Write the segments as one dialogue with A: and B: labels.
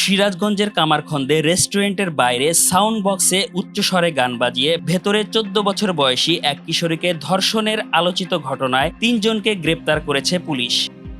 A: সিরাজগঞ্জের কামারখন্দে রেস্টুরেন্টের বাইরে সাউন্ড বক্সে উচ্চস্বরে গান বাজিয়ে ভেতরে চোদ্দ বছর বয়সী এক কিশোরীকে ধর্ষণের আলোচিত ঘটনায় তিনজনকে গ্রেপ্তার করেছে পুলিশ।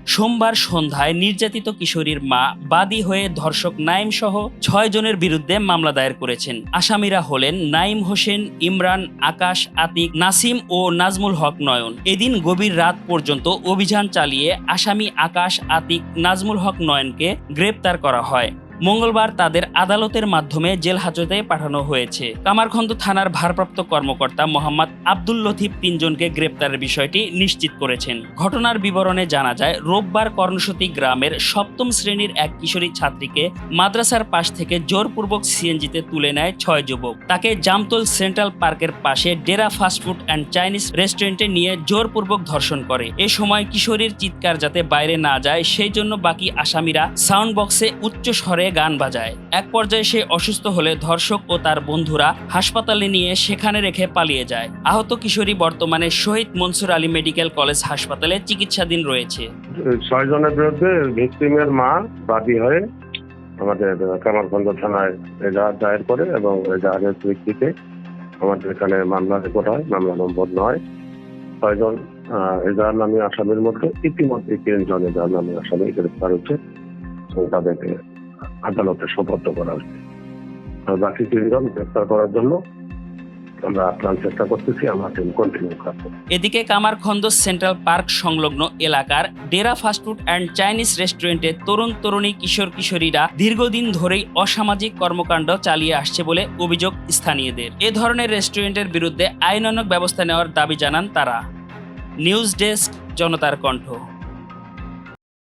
A: সোমবার সন্ধ্যায় নির্যাতিত কিশোরীর মা বাদী হয়ে ধর্ষক নাইম সহ ছয় জনের বিরুদ্ধে মামলা দায়ের করেছেন। আসামিরা হলেন নাইম হোসেন, ইমরান, আকাশ, আতিক, নাসিম ও নাজমুল হক নয়ন। এদিন গভীর রাত পর্যন্ত অভিযান চালিয়ে আসামি আকাশ, আতিক, নাজমুল হক নয়নকে গ্রেপ্তার করা হয়। মঙ্গলবার তাদের আদালতের মাধ্যমে জেল হাজতে পাঠানো হয়েছে। কামারখন্দ থানার ভারপ্রাপ্ত কর্মকর্তা মোহাম্মদ আব্দুল লতিফ তিনজনকে গ্রেপ্তারের বিষয়টি নিশ্চিত করেছেন। ঘটনার বিবরণে জানা যায়, রোববার কর্ণসতী গ্রামের সপ্তম শ্রেণির এক কিশোরী ছাত্রীকে মাদ্রাসার পাশ থেকে জোরপূর্বক সিএনজিতে তুলে নেয় ছয় যুবক। তাকে জামতল সেন্ট্রাল পার্কের পাশে ডেরা ফাস্টফুড অ্যান্ড চাইনিজ রেস্টুরেন্টে নিয়ে জোরপূর্বক ধর্ষণ করে। এ সময় কিশোরীর চিৎকার যাতে বাইরে না যায়, সেই জন্য বাকি আসামিরা সাউন্ড বক্সে উচ্চ স্বরে গান বাজায়। এক পর্যায়ে সে অসুস্থ হলে ধর্ষক ও তার বন্ধুরা হাসপাতালে নিয়ে সেখানে রেখে পালিয়ে যায়। আহত কিশোরী বর্তমানে শহীদ মনসুর আলী মেডিকেল কলেজ হাসপাতালে চিকিৎসাধীন রয়েছে।
B: ছয় জনের বিরুদ্ধে ভিক্টিমের মা বাদী হয়ে আমাদের কামারখন্দ থানায় এজাহার দায়ের করে এবং এজাহারের ভিত্তিতে আমাদের এখানে মামলা রেকর্ড হয়। মামলা নম্বর নয়। ছয়জন এজাহার নামী আসামির মধ্যে ইতিমধ্যে তিনজন এজাহার নামী আসামি গ্রেফতার হচ্ছে তাদেরকে আদালতে সোপর্দ করা আর বাকি তিনজন গ্রেফতার করার জন্য আমরা আপ্রাণ চেষ্টা
A: সেন্ট্রাল পার্ক সংলগ্ন এলাকার ডেরা ফাস্টফুড অ্যান্ড চাইনিজ রেস্টুরেন্টে তরুণ তরুণী কিশোর কিশোরীরা দীর্ঘদিন ধরেই অসামাজিক কর্মকাণ্ড চালিয়ে আসছে বলে অভিযোগ স্থানীয়দের। এ ধরনের রেস্টুরেন্টের বিরুদ্ধে আইনানুগ ব্যবস্থা নেওয়ার দাবি জানান তারা। নিউজ ডেস্ক, জনতার কণ্ঠ।